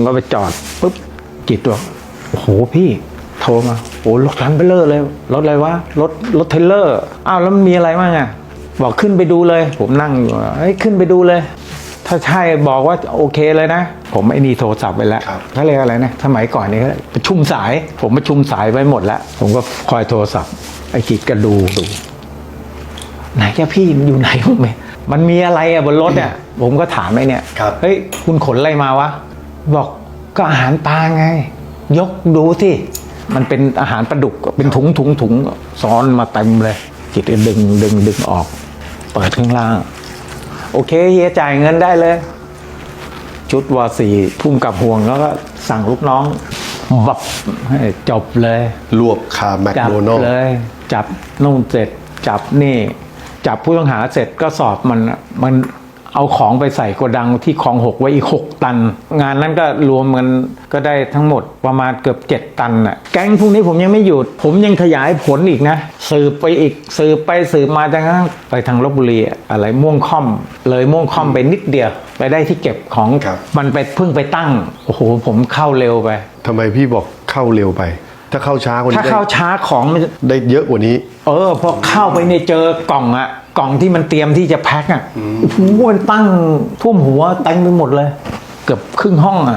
ผมก็ไปจอดปุ๊บจิตบอกโอ้โหพี่โทรมาโอ้รถคันเบลเลอร์เลย รถอะไรวะ รถรถเทรลเลอร์ อ้าวแล้วมันมีอะไรบ้างอะบอกขึ้นไปดูเลย ผมนั่งอยู่เฮ้ยขึ้นไปดูเลย ถ้าใช่บอกว่าโอเคเลยนะ ผมไอ้นี่โทรศัพท์ไปแล้วครับเขาเรียกอะไรนะ สมัยก่อนนี่เขาประชุมสาย ผมประชุมสายไว้หมดแล้ว ผมก็คอยโทรศัพท์ ไอ้กิจก็ดูดู ไหนแกพี่อยู่ไหนพวกเมมันมีอะไรอะบนรถเนี่ย ผมก็ถามไอ้เนี่ยครับเฮ้ยคุณขนอะไรมาวะ บอกก็อาหารปลาไง ยกดูที่มันเป็นอาหารปลาดุกเป็นถุงถุงถุงซ้อนมาเต็มเลยกิจก็ดึงดึงดึงออก เปิดข้างล่าง โอเคเฮียจ่ายเงินได้เลย ชุดวอสี่พุ่มกับห่วงแล้วก็สั่งลูกน้องบับให้จบเลย รวบคาแมคจับโดนัลเลย จับนู่นเสร็จ จับนี่ จับผู้ต้องหาเสร็จก็สอบมันมัน เอาของไปใส่โกดังที่คลองหกไว้อีกหกตัน งานนั้นก็รวมกันก็ได้ทั้งหมดประมาณเกือบเจ็ดตันน่ะแก๊งพวกนี้ผมยังไม่หยุด ผมยังขยายผลอีกนะ สืบไปอีก สืบไปสืบมาจนกระทั่งไปทางลบบุรีอะอะไรม่วงค่อม เลยม่วงค่อมไปนิดเดียว ไปได้ที่เก็บของครับมันไปเพิ่งไปตั้งโอ้โหผมเข้าเร็วไปทำไมพี่บอกเข้าเร็วไป ถ้าเข้าช้ากว่าถ้านี้ได้เข้าช้าของมันจะได้เยอะกว่านี้ เออพอเข้าไปเนี่ยเจอกล่องอะกล่องที่มันเตรียมที่จะแพ็คอะโอ้โหมันตั้งท่วมหัวเต็มไปหมดเลย เกือบครึ่งห้องอะ